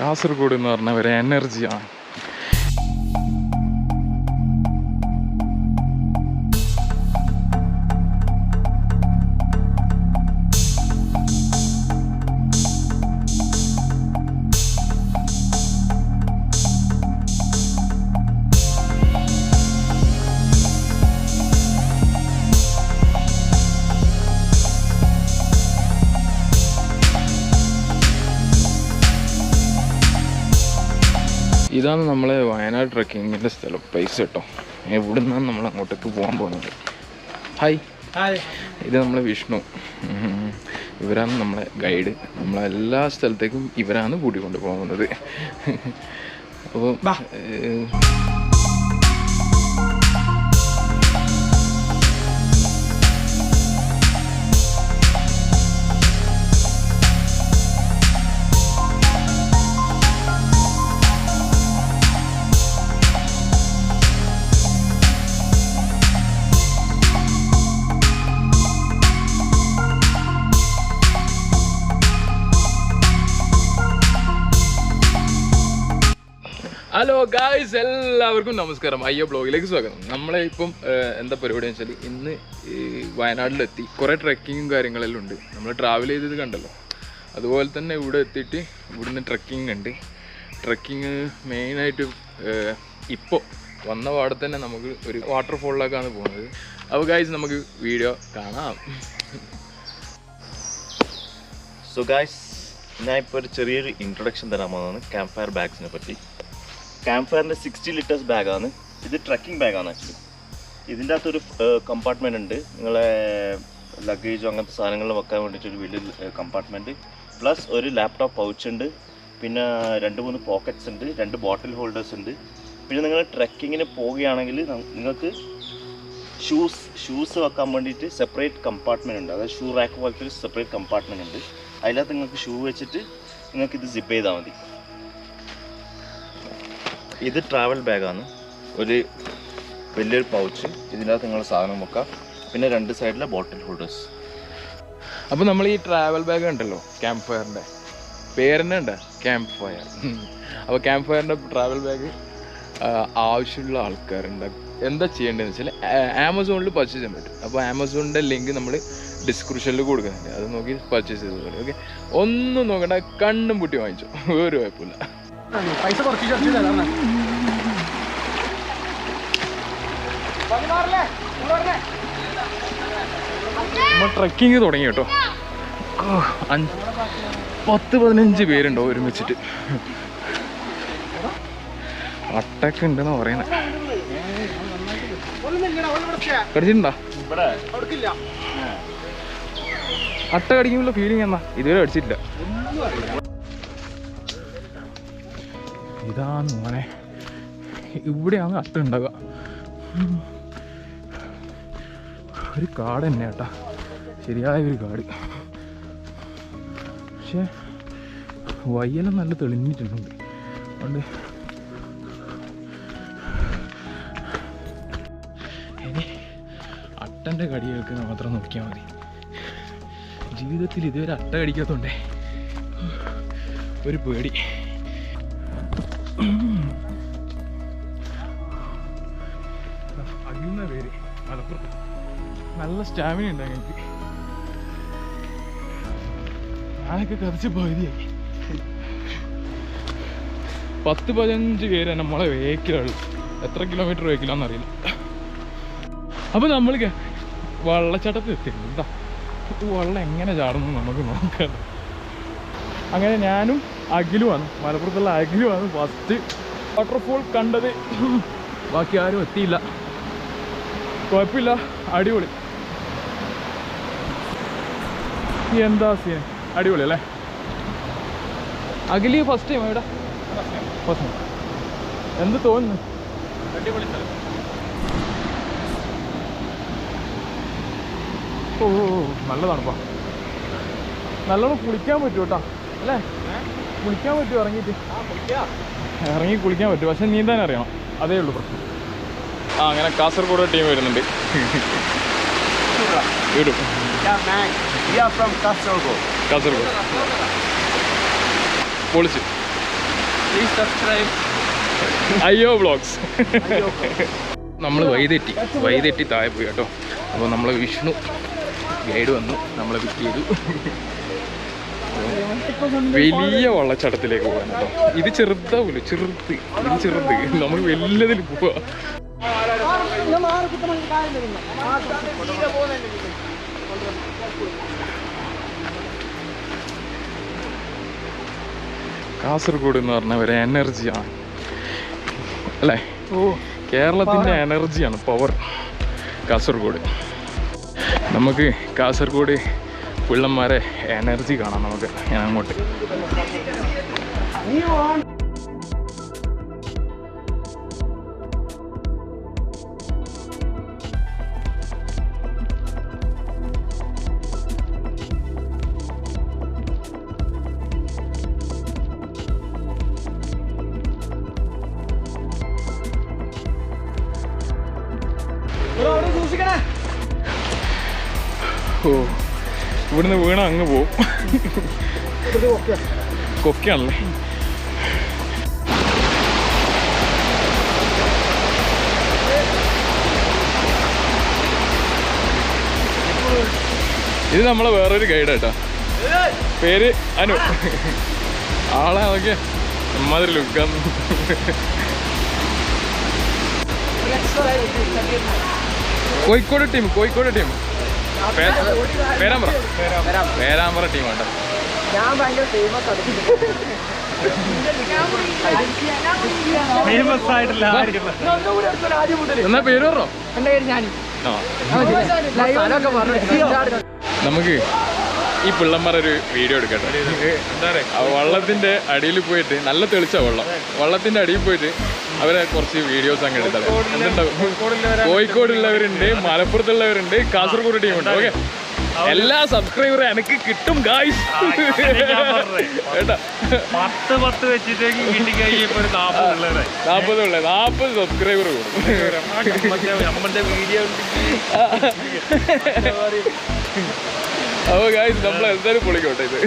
കാസർഗോഡ് എന്ന് പറഞ്ഞ ഒരു എനർജിയാണ് ഇതാണ് നമ്മളെ വയനാട് ട്രക്കിങ്ങിന്റെ സ്ഥലം. പ്ലേസ് കേട്ടോ. എവിടെ നിന്നാണ് നമ്മൾ അങ്ങോട്ടേക്ക് പോകാൻ പോകുന്നത്? ഹായ് ഇത് നമ്മളെ വിഷ്ണു. ഇവരാണ് നമ്മളെ ഗൈഡ്. നമ്മളെ എല്ലാ സ്ഥലത്തേക്കും ഇവരാണ് കൂട്ടിക്കൊണ്ട് പോകുന്നത്. അപ്പോൾ ഹലോ ഗായ്സ് എല്ലാവർക്കും നമസ്കാരം. അയ്യോ ബ്ലോഗിലേക്ക് സ്വാഗതം. നമ്മളെ ഇപ്പം എന്താ പരിപാടി വെച്ചാൽ ഇന്ന് വയനാട്ടിലെത്തി. കുറേ ട്രക്കിങ്ങും കാര്യങ്ങളെല്ലാം ഉണ്ട്. നമ്മൾ ട്രാവൽ ചെയ്തത് കണ്ടല്ലോ. അതുപോലെ തന്നെ ഇവിടെ എത്തിയിട്ട് ഇവിടുന്ന് ട്രക്കിംഗ് ഉണ്ട്. ട്രക്കിങ് മെയിനായിട്ട് ഇപ്പോൾ വന്ന പാടെ തന്നെ നമുക്ക് ഒരു വാട്ടർഫോളിലേക്കാണ് പോകുന്നത്. അപ്പോൾ ഗായ്സ് നമുക്ക് വീഡിയോ കാണാം. സോ ഗായ്സ് ഞാൻ ഇപ്പോൾ ഒരു ചെറിയൊരു ഇൻട്രൊഡക്ഷൻ തരാൻ പോകുന്നതാണ്. ക്യാമ്പ് ഫയർ ബാഗ്സിനെ പറ്റി. ക്യാമ്പ് ഫയറിന്റെ സിക്സ്റ്റി ലിറ്റേഴ്സ് ബാഗാണ് ഇത് ട്രക്കിംഗ് ബാഗാണ് ആക്ച്വലി ഇതിന്റെ അകത്തൊരു കമ്പാർട്ട്മെന്റ് ഉണ്ട്. നിങ്ങളെ ലഗേജും അങ്ങനത്തെ സാധനങ്ങൾ വെക്കാൻ വേണ്ടിയിട്ടൊരു വലിയ കമ്പാർട്ട്മെന്റ് പ്ലസ് ഒരു ലാപ്ടോപ്പ് പൗച്ച് ഉണ്ട്. പിന്നെ രണ്ട് മൂന്ന് പോക്കറ്റ്സ് ഉണ്ട്. രണ്ട് ബോട്ടിൽ ഹോൾഡേഴ്സ് ഉണ്ട്. പിന്നെ നിങ്ങൾ ട്രക്കിങ്ങിന് പോവുകയാണെങ്കിൽ നിങ്ങൾക്ക് ഷൂസ് ഷൂസ് വെക്കാൻ വേണ്ടിയിട്ട് സെപ്പറേറ്റ് കമ്പാർട്ട്മെന്റ് ഉണ്ട്. അതായത് ഷൂ റാക്ക് പോലത്തെ ഒരു സെപ്പറേറ്റ് കമ്പാർട്ട്മെന്റ് ഉണ്ട്. അതിനകത്ത് നിങ്ങൾക്ക് ഷൂ വെച്ചിട്ട് നിങ്ങൾക്ക് ഇത് സിപ്പ് ചെയ്താൽ മതി. ഇത് ട്രാവൽ ബാഗാണ് ഒരു വലിയൊരു പൗച്ച് ഇതിനകത്ത് നിങ്ങൾ സാധനം വെക്കാം. പിന്നെ രണ്ട് സൈഡിലെ ബോട്ടിൽ ഹോൾഡേഴ്സ് അപ്പോൾ നമ്മൾ ഈ ട്രാവൽ ബാഗ് ഉണ്ടല്ലോ ക്യാമ്പ് ഫയറിന്റെ പേരെന്നെ ഉണ്ട് ക്യാമ്പ് ഫയർ അപ്പോൾ ക്യാമ്പ് ഫയറിന്റെ ട്രാവൽ ബാഗ് ആവശ്യമുള്ള ആൾക്കാരുണ്ട്. എന്താ ചെയ്യേണ്ടതെന്ന് വെച്ചാൽ ആമസോണിൽ പർച്ചേസ് ചെയ്യാൻ പറ്റും. അപ്പോൾ ആമസോണിന്റെ ലിങ്ക് നമ്മൾ ഡിസ്ക്രിപ്ഷനിൽ കൊടുക്കുന്നുണ്ട്. അത് നോക്കി പർച്ചേസ് ചെയ്ത് പോലെ ഓക്കെ ഒന്നും നോക്കണ്ട കണ്ണും പൂട്ടി വാങ്ങിച്ചു. ഒരു കുഴപ്പമില്ല. പൈസ കുറച്ച് ചർച്ച തരാം നമ്മൾ ട്രക്കിങ് തുടങ്ങി കേട്ടോ. പത്ത് പതിനഞ്ച് പേരുണ്ടോ ഒരുമിച്ചിട്ട്. അട്ടക്ക് ഉണ്ടെന്ന് പറയണ കടിച്ചിട്ടുണ്ടോ? അട്ട കടിക്കുമ്പോൾ ഫീലിംഗ് എന്നാ ഇതുവരെ അടിച്ചിട്ടില്ല ഇതാണ് മോനെ. ഇവിടെയാണ് അട്ട ഉണ്ടാവുക. ഉം. ഒരു കാട് തന്നെ കേട്ടാ. ശരിയായ ഒരു കാട്. പക്ഷേ വയ്യെല്ലാം നല്ല തെളിഞ്ഞിട്ടുണ്ട്. അതുകൊണ്ട് ഇനി അട്ടന്റെ കടി കേൾക്കുന്ന മാത്രം നോക്കിയാൽ മതി. ജീവിതത്തിൽ ഇതുവരെ അട്ട കടിക്കാത്തതുകൊണ്ടേ ഒരു പേടി. അകിയുന്ന പേര്. മലപ്പുറത്ത്. നല്ല സ്റ്റാമിന ഉണ്ട് എനിക്ക് ഞാനൊക്കെ കറിച്ച് പകുതിയായി പത്ത് പതിനഞ്ച് പേര് നമ്മളെ വേക്കിലുള്ളു എത്ര കിലോമീറ്റർ വേക്കിലാന്നറിയില്ല അപ്പൊ നമ്മൾ വള്ളച്ചാട്ടത്തിൽ എത്തി എന്താ? വള്ളം എങ്ങനെ ചാടുന്നു നമുക്ക് നോക്കാം. അങ്ങനെ ഞാനും അഖിലുമാണ് മലപ്പുറത്തുള്ള അഖിലുമാണ് ഫസ്റ്റ് വാട്ടർഫോൾ കണ്ടത്. ബാക്കി ആരും എത്തിയില്ല. കുഴപ്പമില്ല. അടിപൊളി. എന്താ സീൻ അടിപൊളി അല്ലേ? അഖിൽ ഫസ്റ്റ് ടൈം എവിടെ? ഫസ്റ്റ് ടൈം എന്ത് തോന്നുന്നു? അടിപൊളി ഓ നല്ലതാണ് ഓ, നല്ല തണുപ്പാ നല്ലോണം കുളിക്കാൻ പറ്റൂട്ടാ. അല്ലേ? കുളിക്കാൻ പറ്റുമോ? ഇറങ്ങിയിട്ട്? ഇറങ്ങി കുളിക്കാൻ പറ്റും. പക്ഷെ നീന്താൻ അറിയണം. അതേ ഉള്ളൂ പ്രശ്നം. ആ അങ്ങനെ കാസർഗോഡ് ടീം വരുന്നുണ്ട്. വരും കാസർഗോഡ്. പൊളിച്ച്. അയ്യോ ബ്ലോഗ്സ് നമ്മൾ വൈതെറ്റി. വൈതെറ്റി താഴെ പോയി കേട്ടോ. അപ്പോൾ നമ്മൾ വിഷ്ണു ഗൈഡ് വന്നു. നമ്മളെ പിക്ക് ചെയ്തു. വലിയ വള്ളച്ചാട്ടത്തിലേക്ക് പോകാൻ കേട്ടോ. ഇത് ചെറുതാവൂലോ? ചെറുത്. ഇത് ചെറുത്. നമ്മൾ വലുതിൽ പോവാ. കാസർഗോഡ് എന്ന് പറഞ്ഞ ഒരു എനർജിയാണ് അല്ലേ? കേരളത്തിന്റെ എനർജിയാണ് പവർ കാസർഗോഡ്. നമുക്ക് കാസർഗോഡ് പിള്ളന്മാരെ എനർജി കാണാം നമുക്ക്. ഞാൻ അങ്ങോട്ട്. അങ്ങ് പോവും. കൊക്കയാണല്ലേ? ഇത് നമ്മളെ വേറൊരു ഗൈഡ് കേട്ടോ പേര് അനു. ആളെ നോക്കിയ. അമ്മാതിരി ലുക്കാന്ന് Kozhikode team Kozhikode team Perambra. Perambra. Team കേട്ടോ ഞാൻ ഭയങ്കര ഫേമസ് ഫേമസ് ആയിട്ടില്ല എന്നാ പേര് പറഞ്ഞോ? എന്റെ പേര് ഞാൻ നമുക്ക് ഈ പിള്ളന്മാർ ഒരു വീഡിയോ എടുക്കട്ടെ. എന്താ പറയുക? വള്ളത്തിന്റെ അടിയിൽ പോയിട്ട് നല്ല തെളിച്ച വെള്ളം. വള്ളത്തിന്റെ അടിയിൽ പോയിട്ട് അവരെ കുറച്ച് വീഡിയോസ് അങ്ങ് എടുത്തത് കോഴിക്കോടുള്ളവരുണ്ട് മലപ്പുറത്തുള്ളവരുണ്ട് കാസർഗോഡ് ടീമുണ്ട് ഓക്കെ എല്ലാ സബ്സ്ക്രൈബറും എനിക്ക് കിട്ടും ഗായ്സ് പത്ത് പത്ത് വെച്ചിട്ടേക്ക് നാപ്പത് ഉള്ളത് നാൽപ്പത് സബ്സ്ക്രൈബർ കൂടും നമ്മുടെ വീഡിയോ അപ്പോൾ ഗായ്സ് നമ്മൾ എന്തായാലും പൊളിക്കോട്ടെ ഇത്.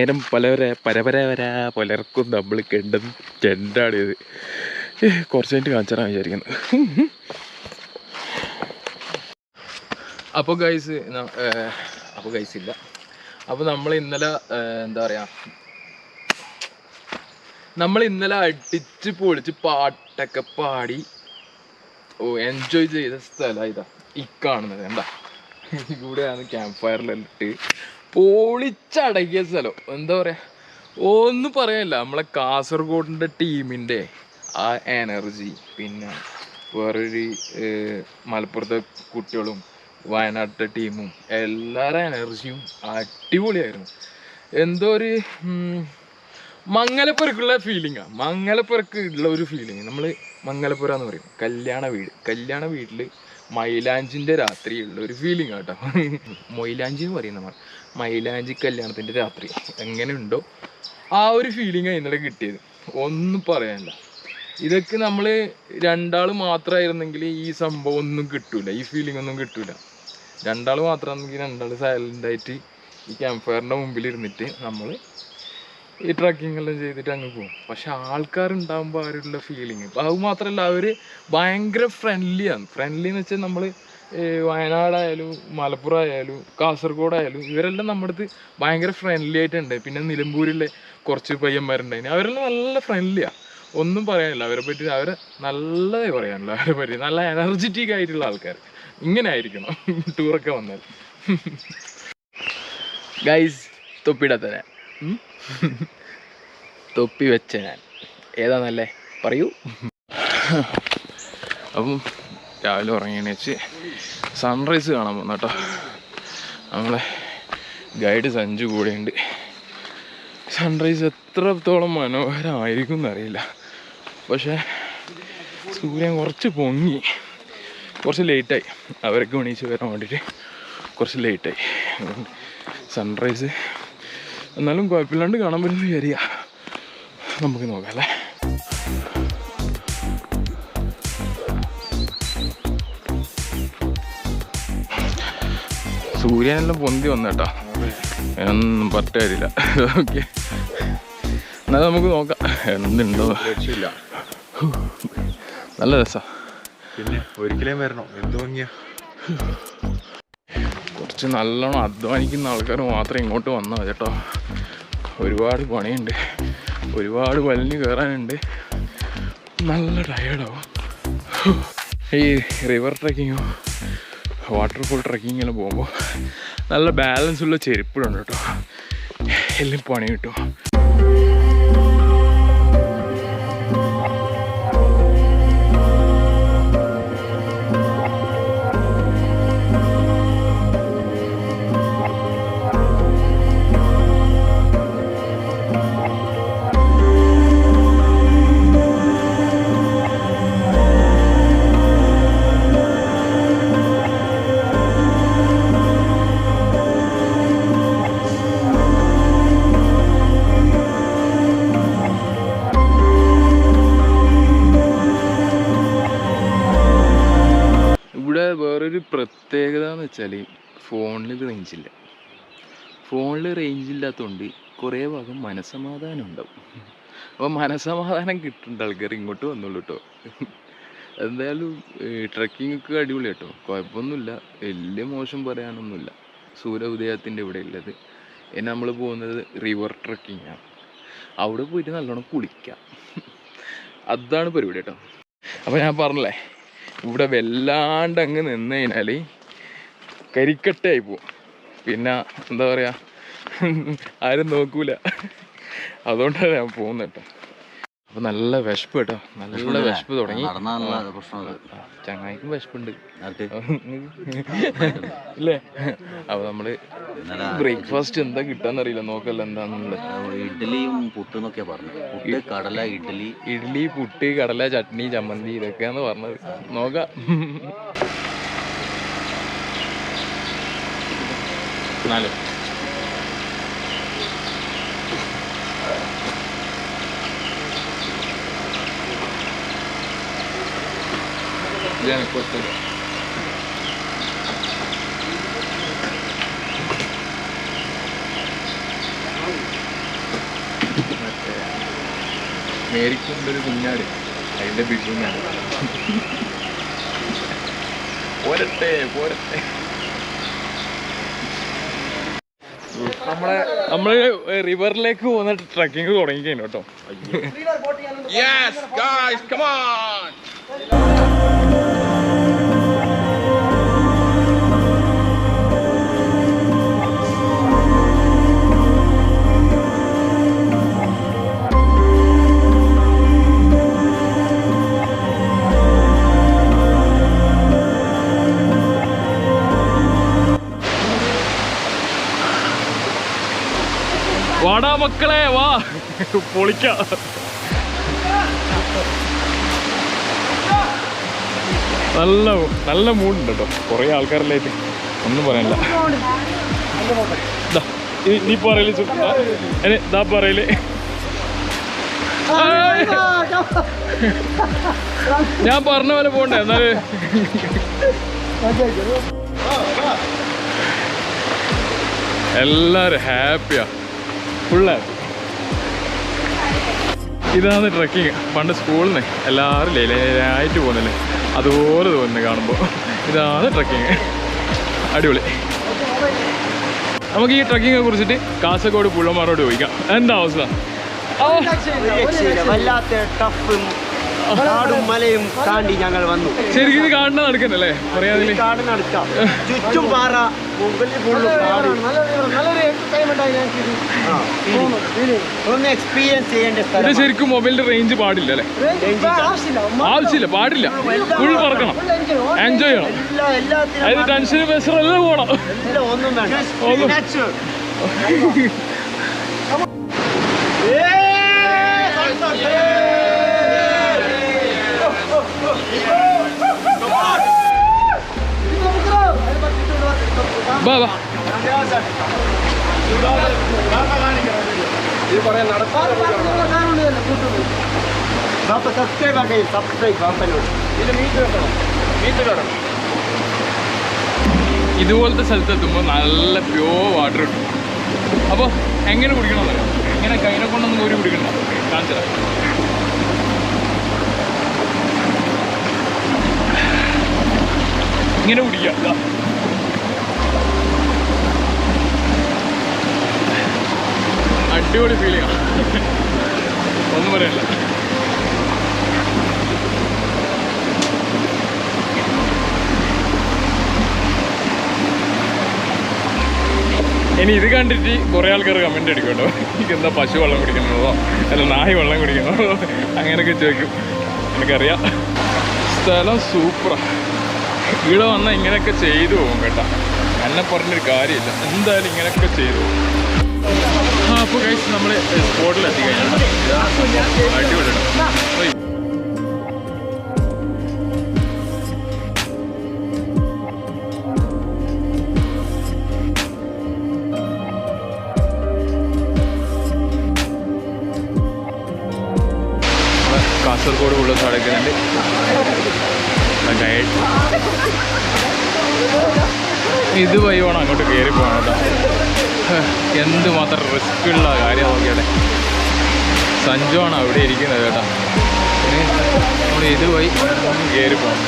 നേരം പലവരെ പരപരവര പലർക്കും നമ്മൾ കെണ്ടും ഇത്. കുറച്ച് കഴിഞ്ഞിട്ട് കാണിച്ചാൽ വിചാരിക്കുന്നത് അപ്പോൾ ഗൈസ് അപ്പോൾ ഗൈസ് ഇല്ല. അപ്പോൾ നമ്മൾ ഇന്നലെ എന്താ പറയുക നമ്മൾ ഇന്നലെ അടിച്ച് പൊളിച്ച് പാട്ടൊക്കെ പാടി ഓ എൻജോയ് ചെയ്ത സ്ഥലം ഇതാ. ഈ കാണുന്നത് എന്താ ഇവിടെയാണ് ക്യാമ്പ് ഫയറിലിട്ട് പൊളിച്ചടങ്ങിയ സ്ഥലം. എന്താ പറയാ? ഒന്നും പറയാനില്ല. നമ്മളെ കാസർഗോഡിന്റെ ടീമിന്റെ ആ എനർജി പിന്നെ വേറൊരു മലപ്പുറത്തെ കുട്ടികളും വയനാട്ടിലെ ടീമും എല്ലാവരുടെ എനർജിയും അടിപൊളിയായിരുന്നു. എന്തോ ഒരു മംഗലപ്പുരക്കുള്ള ഫീലിംഗാണ് മംഗലപ്പുരക്ക് ഉള്ള ഒരു ഫീലിംഗ് നമ്മൾ മംഗലപ്പുര എന്ന് പറയും. കല്യാണ വീട്. കല്യാണ വീട്ടിൽ മൈലാഞ്ചിന്റെ രാത്രിയുള്ള ഒരു ഫീലിംഗ് കേട്ടോ മൊയിലാഞ്ചി എന്ന് പറയും നമ്മൾ മൈലാഞ്ചി കല്യാണത്തിന്റെ രാത്രി. എങ്ങനെ ഉണ്ടോ ആ ഒരു ഫീലിംഗ് ഇന്നലെ കിട്ടിയത്. ഒന്നും പറയാനില്ല. ഇതൊക്കെ നമ്മൾ രണ്ടാൾ മാത്രമായിരുന്നെങ്കിൽ ഈ സംഭവം ഒന്നും കിട്ടൂല. ഈ ഫീലിംഗ് ഒന്നും കിട്ടൂല. രണ്ടാൾ മാത്രമാണെങ്കിൽ രണ്ടാൾ സൈലന്റ് ആയിട്ട് ഈ ക്യാമ്പ് ഫയറിന്റെ മുമ്പിൽ ഇരുന്നിട്ട് നമ്മൾ ഈ ട്രക്കിംഗ് എല്ലാം ചെയ്തിട്ട് അങ്ങ് പോകും പക്ഷെ ആൾക്കാരുണ്ടാകുമ്പോൾ അവരുള്ള ഫീലിംഗ് അത് മാത്രമല്ല അവർ ഭയങ്കര ഫ്രണ്ട്ലിയാണ് ഫ്രണ്ട്ലി എന്ന് വെച്ചാൽ നമ്മൾ വയനാടായാലും മലപ്പുറം ആയാലും കാസർഗോഡ് ആയാലും ഇവരെല്ലാം നമ്മുടെ അടുത്ത് ഭയങ്കര ഫ്രണ്ട്ലി ആയിട്ടുണ്ട്. പിന്നെ നിലമ്പൂരിലെ കുറച്ച് പയ്യന്മാരുണ്ടായിന് അവരെല്ലാം നല്ല ഫ്രണ്ട്ലിയാണ് ഒന്നും പറയാനില്ല. അവരെ പറ്റി അവരെ നല്ലതേ പറയാനില്ല അവരെ പറ്റി നല്ല എനർജറ്റിക് ആയിട്ടുള്ള ആൾക്കാർ. ഇങ്ങനെ ആയിരിക്കണം ടൂറൊക്കെ വന്നാൽ. ഗൈസ് തൊപ്പിടാത്ത ഞാൻ ഉം? തൊപ്പി വെച്ച ഞാൻ. ഏതാ നല്ലേ പറയൂ. അപ്പം രാവിലെ ഉറങ്ങിയണേച്ച് സൺറൈസ് കാണാൻ പോകുന്ന കേട്ടോ. നമ്മളെ ഗൈഡ് സഞ്ജു കൂടെയുണ്ട്. സൺറൈസ് എത്രത്തോളം മനോഹരമായിരിക്കും എന്നറിയില്ല. പക്ഷേ സൂര്യൻ കുറച്ച് പൊങ്ങി. കുറച്ച് ലേറ്റായി അവരൊക്കെ എണീച്ച് വരാൻ വേണ്ടിയിട്ട് കുറച്ച് ലേറ്റായി സൺറൈസ് എന്നാലും കുഴപ്പമില്ലാണ്ട് കാണാൻ പറ്റുന്ന ഏരിയ നമുക്ക് നോക്കാം അല്ലേ? സൂര്യനെല്ലാം പൊന്തി വന്നേട്ടാ ഒന്നും പറഞ്ഞ കാര്യമില്ല. ഓക്കെ എന്നാൽ നമുക്ക് നോക്കാം. എന്തുണ്ടോ? നല്ല രസാ. പിന്നെ ഒരിക്കലേ വരണം. എന്ത് ഭംഗിയാ. കുറച്ച് നല്ലോണം അധ്വാനിക്കുന്ന ആൾക്കാർ മാത്രം ഇങ്ങോട്ട് വന്നാൽ കേട്ടോ. ഒരുപാട് പണിയുണ്ട്. ഒരുപാട് വലിഞ്ഞു കയറാനുണ്ട് നല്ല ടയേർഡാവും ഈ റിവർ ട്രക്കിങ്ങോ വാട്ടർഫോൾ ട്രക്കിങ്ങെല്ലാം പോകുമ്പോൾ നല്ല ബാലൻസ് ഉള്ള കേട്ടോ. എല്ലാം പണി കിട്ടും. ഫോണിൽ റേഞ്ച് ഇല്ല ഫോണിൽ റേഞ്ച് ഇല്ലാത്തതുകൊണ്ട് കുറേ ഭാഗം മനസമാധാനം ഉണ്ടാവും. അപ്പോൾ മനസമാധാനം കിട്ടുന്നുണ്ട് ആൾക്കാർ ഇങ്ങോട്ട് വന്നുള്ളൂ കേട്ടോ എന്തായാലും ട്രക്കിംഗ് ഒക്കെ അടിപൊളി കേട്ടോ കുഴപ്പമൊന്നുമില്ല. വലിയ മോശം പറയാനൊന്നുമില്ല. സൂര്യ ഉദയത്തിന്റെ ഇവിടെ ഉള്ളത്. പിന്നെ നമ്മൾ പോകുന്നത് റിവർ ആണ്. അവിടെ പോയിട്ട് നല്ലോണം കുളിക്കാം. അതാണ് പരിപാടി കേട്ടോ അപ്പോൾ ഞാൻ പറഞ്ഞില്ലേ ഇവിടെ വല്ലാണ്ട് അങ്ങ് നിന്ന് കഴിഞ്ഞാൽ കരിക്കട്ടയായി പോവും. പിന്നെ എന്താ പറയുക ആരും നോക്കൂല. അതുകൊണ്ടാണ് ഞാൻ പോകുന്നത് കേട്ടോ അപ്പോൾ നല്ല വിശപ്പ് കേട്ടോ നല്ല വിശപ്പ് തുടങ്ങി. ചങ്ങായിക്കും വിശപ്പുണ്ട്? ഇല്ലേ? അപ്പോൾ നമ്മൾ ബ്രേക്ക്ഫാസ്റ്റ് എന്താ കിട്ടാന്നറിയില്ല നോക്കല്ല എന്താന്നുള്ളത്. ഇഡ്ഡലിയും പുട്ടെന്നൊക്കെ പറഞ്ഞു പുട്ട് കടല ഇഡ്ഡലി. ഇഡ്ഡലി പുട്ട് കടല ചട്നി ചമ്മന്തി ഇതൊക്കെയാന്ന് പറഞ്ഞത്. നോക്കാം. നാല് ഇതാണ് മറ്റേ മേരിക്കൊണ്ടൊരു കുഞ്ഞാട് അതിന്റെ ബിഗുഞ്ഞാണ് പോരട്ടെ പോരട്ടെ നമ്മളെ നമ്മൾ റിവറിലേക്ക് പോകുന്ന ട്രക്കിംഗ് തുടങ്ങി കഴിഞ്ഞു കേട്ടോ വാടാ മക്കളെ വാ. പൊളിക്ക. നല്ല നല്ല മൂഡുണ്ട് കേട്ടോ കുറേ ആൾക്കാരല്ലേ ഒന്നും പറയാനില്ല ദാ, നീ പറയൽ ഇതാ ആ, എന്നെ ദാ പറയൽ. ആയ്. ഞാൻ പറഞ്ഞ പോലെ പോണ്ടേ എന്നാൽ. എല്ലാരും ഹാപ്പിയാ. ഹാപ്പി ഇതാണ് ട്രക്കിങ് പണ്ട് സ്കൂളിൽ നിന്ന് എല്ലാവരും ലൈലായിട്ട് പോകുന്നില്ലേ? അതുപോലെ തോന്നുന്നു കാണുമ്പോൾ ഇതാണ് ട്രക്കിങ് അടിപൊളി. നമുക്ക് ഈ ട്രക്കിങ്ങിനെ കുറിച്ചിട്ട് കാസർഗോഡ് പുള്ളമാരോട് ചോദിക്കാം. എന്താ അവസ്ഥ? ആ, രക്ഷയില്ല. വല്ലാത്ത ടഫും കാടും മലയും താണ്ടി ഞങ്ങൾ വന്നു. ശരിക്കും ഇത് കാണുന്ന നടക്കുന്നല്ലേ പറയാതില്ലേ ചുറ്റും പാറ മുമ്പിൽ ഫുള്ള് കാട്. ആ, feeling. ഒന്ന് എക്സ്പീരിയൻസ് ചെയ്യേണ്ട ഇത് ശരിക്കും മൊബൈലിന്റെ റേഞ്ച് പാടില്ല അല്ലേ? ആവശ്യമില്ല. പാടില്ല. ഫുൾ പറക്കണം. എൻജോയ് ചെയ്യണം. അതായത് ടെൻഷൻ പ്രഷർ എല്ലാം പോകണം എല്ലാം ഒന്നും Natural. ബാ ബാ സബ്സ്ക്രൈബ് ഇതുപോലത്തെ സ്ഥലത്ത് നല്ല പ്യോ വാട്ടർ കിട്ടും അപ്പോൾ എങ്ങനെ കുടിക്കണമെന്നറിയാം? എങ്ങനെ കൈനെ കൊണ്ടൊന്നും കോരി കുടിക്കണ്ട. കാണിച്ചത് ഇങ്ങനെ കുടിക്കുക. അടിപൊളി ഫീലിംഗ് ഒന്നും പറയല്ല ഇനി ഇത് കണ്ടിട്ട് കുറേ ആൾക്കാർ കമന്റ് അടിക്കും കേട്ടോ. എന്താ പശു വെള്ളം കുടിക്കണതോ അല്ല നായി വെള്ളം കുടിക്കണതോ അങ്ങനെയൊക്കെ ചോദിക്കും. എനിക്കറിയാം. സ്ഥലം സൂപ്പറാണ് ഇവിടെ വന്നാൽ ഇങ്ങനെയൊക്കെ ചെയ്തു പോകും കേട്ടോ. എന്നെ പറഞ്ഞൊരു കാര്യമില്ല. എന്തായാലും ഇങ്ങനെയൊക്കെ ചെയ്തു പോകും. അപ്പോൾ കഴിച്ച് നമ്മൾ സ്പോട്ടിൽ എത്തിക്കഴിഞ്ഞാൽ അടിപൊളിയാണ് കാസർഗോഡ് ഉള്ള നടക്കുന്നുണ്ട് ഗൈഡ് ഇത് വഴി വേണം അങ്ങോട്ട് കയറി പോകണം കേട്ടോ. എന്ത് മാത്രം റിസ്ക് ഉള്ള കാര്യം നോക്കിയാടെ സഞ്ജുവാണ് അവിടെ ഇരിക്കുന്നത് കേട്ടോ. ഇനി നമ്മൾ ഇതുപോയി കയറി പോകണം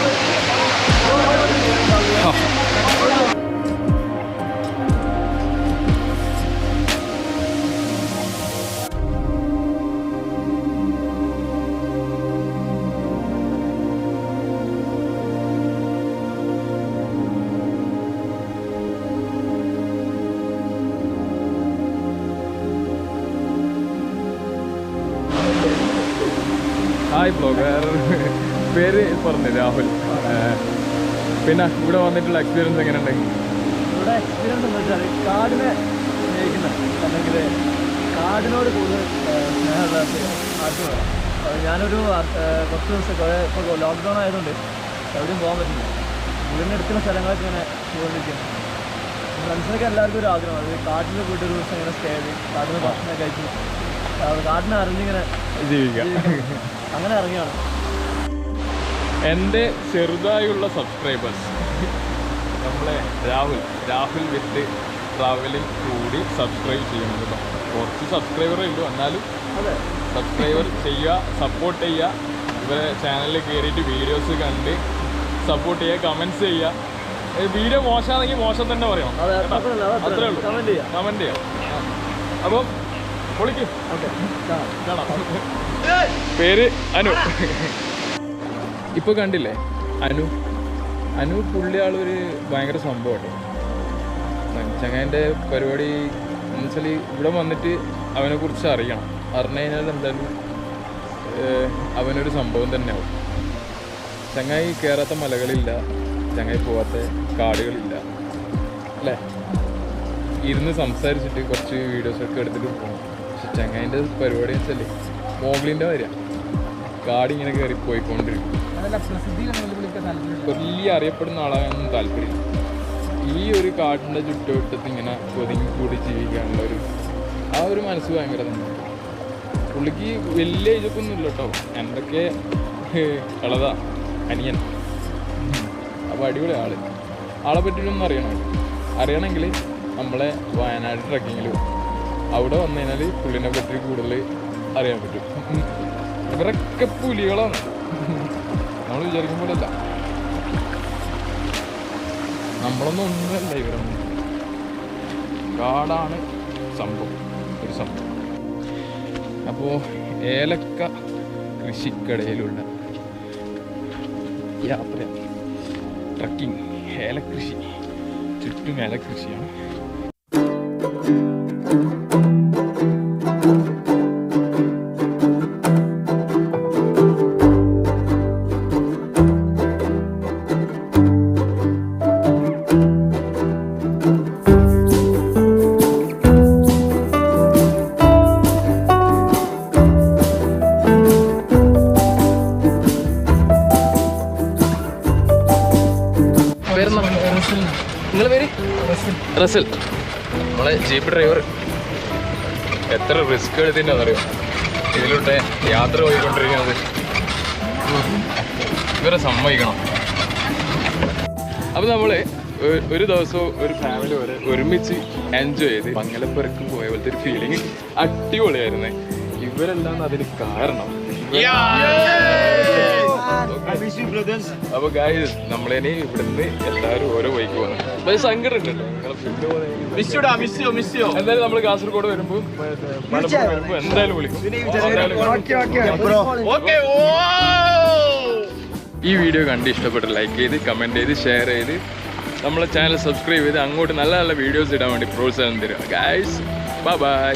ഹായ് ബ്ലോഗർ പേര് പറഞ്ഞു രാഹുൽ? പിന്നെ ഇവിടെ വന്നിട്ടുള്ള എക്സ്പീരിയൻസ് എങ്ങനെയുണ്ട്? ഇവിടെ എക്സ്പീരിയൻസ് എന്ന് വെച്ചാൽ കാടിനെ സ്നേഹിക്കുന്ന അല്ലെങ്കിൽ കാടിനോട് കൂടുതൽ സ്നേഹമുള്ള ഞാനൊരു കുറച്ച് ദിവസം ഇപ്പോൾ ലോക്ക്ഡൗൺ ആയതുകൊണ്ട് എവിടെയും പോകാൻ പറ്റില്ല. അടുത്തുള്ള സ്ഥലങ്ങളൊക്കെ ഇങ്ങനെ പോയിരിക്കുന്നു ഫ്രണ്ട്സിനൊക്കെ എല്ലാവർക്കും ഒരു ആഗ്രഹമാണ്. കാട്ടിൽ പോയിട്ട് ഒരു ദിവസം ഇങ്ങനെ സ്റ്റേ ചെയ്ത് കാട്ടിൽ ഭക്ഷണം കഴിച്ച് കാട്ടിനെ അറിഞ്ഞിങ്ങനെ ജീവിക്കാം. അങ്ങനെ ഇറങ്ങിയാണ്. എന്റെ ചെറുതായുള്ള സബ്സ്ക്രൈബേഴ്സ് നമ്മളെ രാഹുൽ രാഹുൽ വിത്ത് ട്രാവലിൽ കൂടി സബ്സ്ക്രൈബ് ചെയ്യണം കേട്ടോ കുറച്ച് സബ്സ്ക്രൈബറേ ഉള്ളൂ എന്നാലും സബ്സ്ക്രൈബർ ചെയ്യുക സപ്പോർട്ട് ചെയ്യുക. ഇവരെ ചാനലിൽ കയറിയിട്ട് വീഡിയോസ് കണ്ട് സപ്പോർട്ട് ചെയ്യുക കമന്റ്സ് ചെയ്യുക. വീഡിയോ മോശമാണെങ്കിൽ മോശം തന്നെ പറയാം? അത്രേ ഉള്ളൂ, കമന്റ് ചെയ്യാം. അപ്പം പേര് അനു. ഇപ്പൊ കണ്ടില്ലേ? അനു. അനു പുള്ളി ആളൊരു ഭയങ്കര സംഭവം ചങ്ങാന്റെ പരിപാടി എന്നുവെച്ചാൽ ഇവിടെ വന്നിട്ട് അവനെ കുറിച്ച് അറിയണം. അറിഞ്ഞു കഴിഞ്ഞാൽ എന്തായാലും അവനൊരു സംഭവം തന്നെയാവും. ചങ്ങായി കയറാത്ത മലകളില്ല ചങ്ങായി പോവാത്ത കാടുകളില്ല. അല്ലേ? ഇരുന്ന് സംസാരിച്ചിട്ട് കുറച്ച് വീഡിയോസൊക്കെ എടുത്തിട്ട് പോകും പക്ഷെ ചങ്ങായിന്റെ പരിപാടി വെച്ചല്ലേ? മോഗ്ലിന്റെ വരിക. കാടി ഇങ്ങനെ കയറി പോയിക്കൊണ്ടിരിക്കും. വലിയ അറിയപ്പെടുന്ന ആളാകാനൊന്നും താല്പര്യമില്ല. ഈ ഒരു കാടിന്റെ ചുറ്റുവട്ടത്ത് ഇങ്ങനെ ഒതുങ്ങി കൂടി ജീവിക്കാനുള്ള ഒരു ആ ഒരു മനസ്സ് ഭയങ്കര തന്നെ. പുള്ളിക്ക് വലിയ ഇതൊക്കെ ഒന്നുമില്ല കേട്ടോ. എന്തൊക്കെ കളതാ. അനിയൻ. അപ്പോൾ അടിപൊളി ആൾ. ആളെ പറ്റിയിട്ടൊന്നും അറിയണം? അറിയണമെങ്കിൽ നമ്മളെ വയനാട് ട്രക്കിങ്ങിൽ അവിടെ വന്നു കഴിഞ്ഞാൽ പുള്ളിനെ പറ്റി കൂടുതൽ അറിയാൻ പറ്റും. ഇവരൊക്കെ പുലികളാണ്. നമ്മൾ വിചാരിക്കുമ്പോഴല്ല നമ്മളൊന്നും ഒന്നുമല്ല ഇവരൊന്നും കാടാണ് സംഭവം. ഒരു സംഭവം. അപ്പോൾ ഏലക്ക കൃഷിക്കടയിലുള്ള യാത്ര ട്രക്കിംഗ് ഏലക്കൃഷി. ചുറ്റും ഏലക്കൃഷിയാണ്. thank റസൽ ഇവരെ സമ്മതിക്കണം. അപ്പോൾ നമ്മൾ ഒരു ദിവസവും ഒരു ഫാമിലി വരെ ഒരുമിച്ച് എൻജോയ് ചെയ്ത് മംഗലപ്പുറക്കും പോയ പോലത്തെ ഒരു ഫീലിംഗ് അടിപൊളിയായിരുന്നു. ഇവരെല്ലാം അതിന് കാരണം. അപ്പൊ ഗായ്സ് നമ്മളിനി ഇവിടുന്ന് എല്ലാവരും ഓരോ പോയിക്ക് പോകുന്നു അപ്പൊ സങ്കടം എന്തായാലും നമ്മൾ കാസർഗോഡ് വരുമ്പോ എന്തായാലും വിളിക്കും. എന്തായാലും ഈ വീഡിയോ കണ്ട് ഇഷ്ടപ്പെട്ട് ലൈക്ക് ചെയ്ത് കമന്റ് ചെയ്ത് ഷെയർ ചെയ്ത് നമ്മളെ ചാനൽ സബ്സ്ക്രൈബ് ചെയ്ത് അങ്ങോട്ട് നല്ല നല്ല വീഡിയോസ് ഇടാൻ വേണ്ടി പ്രോത്സാഹനം തരിക. Guys bye bye